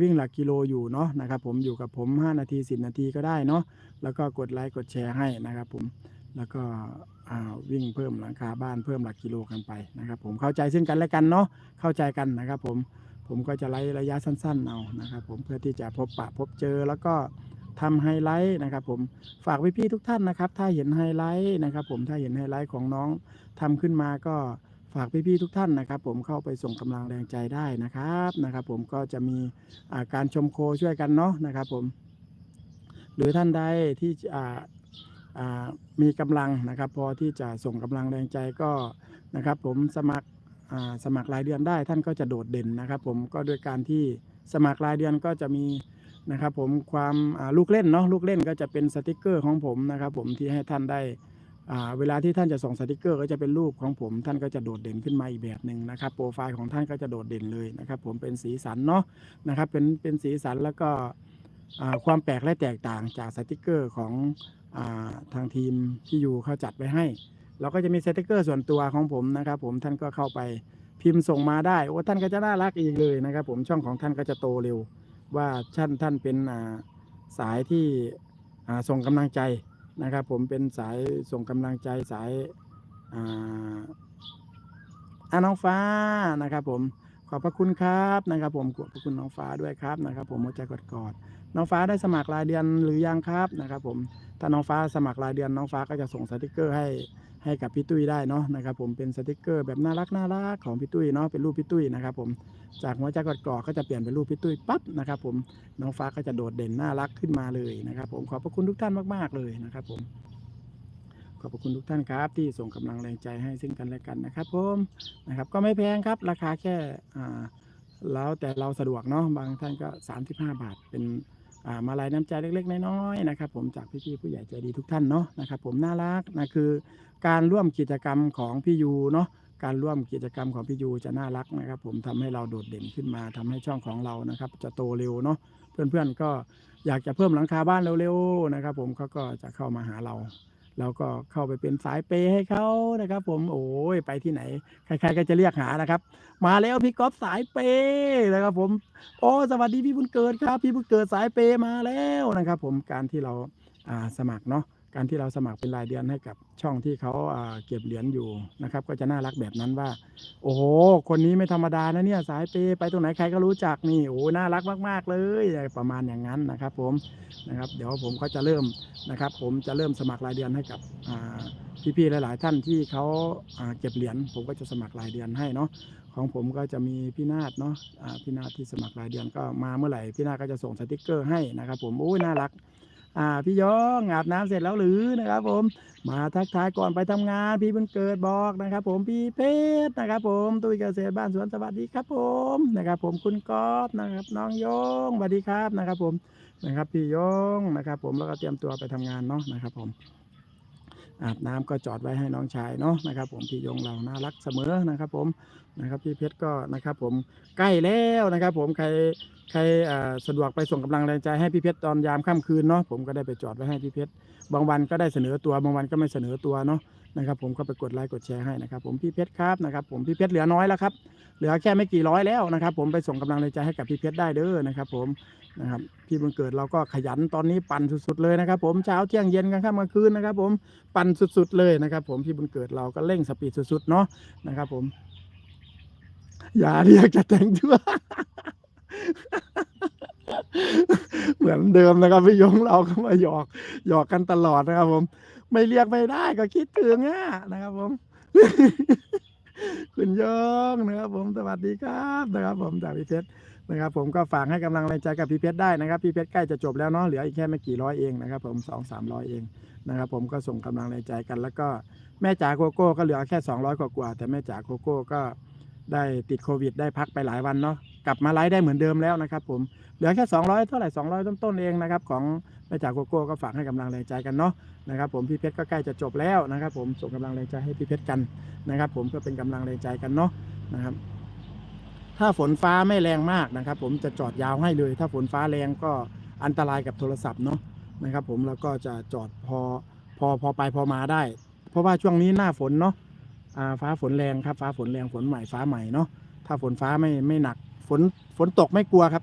วิ่งหลักกิโลอยู่เนาะนะครับผมอยู่กับผม 5 นาที 10 นาทีก็ได้เนาะแล้วก็กดไลค์กดแชร์ให้นะครับผมแล้วก็วิ่งเพิ่มหลังคาบ้านเพิ่มหลักกิโลกันไปนะครับผมเข้าใจซึ่งกันและกันเนาะเข้าใจกันนะครับผมผมก็จะไล่ระยะสั้นๆเอานะครับผมเพื่อที่จะพบปะพบเจอแล้วก็ทำไฮไลท์นะครับผมฝากพี่ๆทุกท่านนะครับ ถ้าเห็นไฮไลท์นะครับผมถ้าเห็นไฮไลท์ของน้องทำขึ้นมาก็ ฝากพี่ๆทุกท่านนะครับ ผมเข้าไปส่งกำลังแรงใจได้นะครับนะครับ ผมก็จะมีาการชมโคช่วยกันเนาะนะครับ ผม หรือท่านใดที่มีกำลังนะครับ พอที่จะส่งกำลังแรงใจก็นะครับ ผมสมัครสมัครรายเดือนได้ท่านก็จะโดดเด่นนะครับ ผมก็ด้วยการที่สมัครรายเดือนก็จะมีนะครับ ผมความลูกเล่นเนาะลูกเล่นก็จะเป็นสติกเกอร์ของผมนะครับ ผมที่ให้ท่านได้ เวลาที่ท่านจะส่งสติกเกอร์ก็จะเป็นรูปของผม ท่านก็จะโดดเด่นขึ้นมาอีกแบบหนึ่งนะครับโปรไฟล์ของท่านก็จะโดดเด่นเลยนะครับ ผมเป็นสีสันเนาะนะครับเป็นเป็นสีสันแล้วก็ความแปลกและแตกต่างจากสติกเกอร์ของอทางทีมที่อยู่เขาจัดไว้ให้ เราก็จะมีสติกเกอร์ส่วนตัวของผมนะครับ ผมท่านก็เข้าไปพิมพ์ส่งมาได้โอ้ท่านก็จะน่ารักอีกเลยนะครับ ผมช่องของท่านก็จะโตเร็ว ว่าท่านท่านเป็นสายที่ส่งกำลังใจ นะครับ ผมเป็นสายส่งกำลังใจสายอ่าอ่าน้องฟ้านะครับ ผมขอบพระคุณครับนะครับ ผมขอบพระคุณน้องฟ้าด้วยครับนะครับ ผมหัวใจกอดกอดๆน้องฟ้าได้สมัครรายเดือนหรือยังครับนะครับ ผมถ้าน้องฟ้าสมัครรายเดือนน้องฟ้าก็จะส่งสติกเกอร์ให้ ให้กับพี่ตุ้ยได้เนาะนะครับผมเป็นสติกเกอร์แบบน่ารักน่ารักของพี่ตุ้ยเนาะเป็นรูปพี่ตุ้ยนะครับผมจากหัวใจกอดกอดก็จะเปลี่ยนเป็นรูปพี่ตุ้ยปั๊บนะครับผมน้องฟ้าก็จะโดดเด่นน่ารักขึ้นมาเลยนะครับผมขอบพระคุณทุกท่านมากๆเลยนะครับผมขอบพระคุณทุกท่านครับ ที่ส่งกำลังแรงใจให้ซึ่งกันและกันนะครับผมนะครับก็ไม่แพงครับราคาแค่อ่าแล้วแต่เราสะดวกเนาะบางท่านก็ 35 บาทเป็น มาลายน้ำใจเล็ก ๆ น้อยๆนะครับ ผมจากพี่ๆผู้ใหญ่ใจดีทุกท่านเนาะนะครับ ผมน่ารักนะคือ การร่วมกิจกรรมของพี่ยูเนาะการร่วมกิจกรรมของพี่ยูจะน่ารักนะครับ ผมทำให้เราโดดเด่นขึ้นมาทำให้ช่องของเรานะครับ จะโตเร็วเนาะเพื่อนๆก็อยากจะเพิ่มหลังคาบ้านเร็วๆนะครับ ผมเขาก็จะเข้ามาหาเรา เราก็เข้าไปเป็นสายเปย์ให้เขานะครับ ผมโอ้ยไปที่ไหน ใคร ๆ ก็จะเรียกหานะครับ มาแล้วพี่ก๊อฟสายเปย์นะครับ ผมโอ้สวัสดีพี่บุญเกิดครับ พี่บุญเกิดสายเปย์มาแล้วนะครับ ผมการที่เราอ่าสมัครเนาะ การที่เราสมัครเป็นรายเดือนให้กับช่องที่เขาเก็บเหรียญอยู่นะครับ ก็จะน่ารักแบบนั้นว่า โอ้โห คนนี้ไม่ธรรมดานะเนี่ยสายเปไปตรงไหนใครก็รู้จักนี่โอ้น่ารักมาก ๆ เลยประมาณอย่างนั้นนะครับ ผมนะครับ เดี๋ยวผมก็จะเริ่มนะครับ ผมจะเริ่มสมัครรายเดือนให้กับพี่ๆหลาย ๆ ท่านที่เขาเก็บเหรียญผมก็จะสมัครรายเดือนให้เนาะของผมก็จะมีพี่นาฏเนาะพี่นาฏที่สมัครรายเดือนก็มาเมื่อไหร่พี่นาฏก็จะส่งสติกเกอร์ให้นะครับ ผมโอ้ยน่ารัก อ่าพี่ยองอาบน้ำเสร็จแล้วหรือนะครับ ผม มาทักทายก่อนไปทำงาน พี่บุญเกิดบอกนะครับ ผมพี่เพชรนะครับ ผมตุ้ยเกษตรบ้านสวนสวัสดีครับ ผมนะครับ ผมคุณก๊อฟนะครับ น้องโยงสวัสดีครับนะครับ ผมนะครับพี่ยงนะครับ ผมแล้วก็เตรียมตัวไปทำงานเนาะนะครับ ผม อาบน้ำก็จอดไว้ให้น้องชายเนาะนะครับ ผมพี่ยงเราน่ารักเสมอนะครับ ผมนะครับพี่เพชรก็นะครับ ผมใกล้แล้วนะครับ ผมใครใครสะดวกไปส่งกำลังแรงใจให้พี่เพชรตอนยามค่ำคืนเนาะผมก็ได้ไปจอดไว้ให้พี่เพชรบางวันก็ได้เสนอตัวบางวันก็ไม่เสนอตัวเนาะ นะครับผมก็ไปกดไลค์กดแชร์ให้นะครับผมพี่เพชรครับนะครับผมพี่เพชรเหลือน้อยแล้วครับเหลือแค่ไม่กี่ร้อยแล้วนะครับ ผมไปส่งกำลังแรงใจให้กับพี่เพชรได้เด้อนะครับ ผมนะครับพี่บุญเกิดเราก็ขยันตอนนี้ปั่นสุดๆเลยนะครับ ผมเช้าเที่ยงเย็นกลางค่ำกลางคืนนะครับ ผมปั่นสุดๆเลยนะครับ ผมพี่บุญเกิดเราก็เร่งสปีดสุดๆเนาะนะครับ ผมอย่าเรียกจะแต่งตัว เหมือนเดิมนะครับพี่ยงเราก็มาหยอกหยอกกันตลอดนะครับ ผม ไม่เรียกไม่ได้ก็คิดถึงอะนะครับ ผม คุณยงนะครับ ผมสวัสดีครับนะครับ ผมจากพี่เพชรนะครับ ผมก็ฝากให้กำลังแรงใจกับพี่เพชรได้นะครับพี่เพชรใกล้จะจบแล้วเนาะเหลืออีกแค่ไม่กี่ร้อยเองนะครับ ผมสองสามร้อยเองนะครับ ผมก็ส่งกำลังแรงใจกันแล้วก็แม่จ๋าโกโก้ก็เหลือแค่สองร้อยกว่าแต่แม่จ๋าโกโก้ก็ได้ติดโควิด ได้พักไปหลายวันเนาะ กลับมาไลฟ์ได้เหมือนเดิมแล้วนะครับผมเหลือแค่สองร้อยเท่าไหร่สองร้อยต้นๆเองนะครับของแม่จ๋าโกโก้ก็ฝากให้กำลังแรงใจกันเนาะนะครับผมพี่เพชรก็ใกล้จะจบแล้วนะครับ ผมส่งกำลังแรงใจให้พี่เพชรกันนะครับ ผมก็เป็นกำลังแรงใจกันเนาะนะครับ ถ้าฝนฟ้าไม่แรงมากนะครับ ผมจะจอดยาวให้เลย ถ้าฝนฟ้าแรงก็อันตรายกับโทรศัพท์เนาะนะครับ ผมแล้วก็จะจอดพอพอพอไปพอมาได้ เพราะว่าช่วงนี้หน้าฝนเนาะฟ้าฝนแรงครับ ฟ้าฝนแรงฝนใหม่ฟ้าใหม่เนาะถ้าฝนฟ้าไม่ไม่หนัก ฝนฝนตกไม่กลัวครับ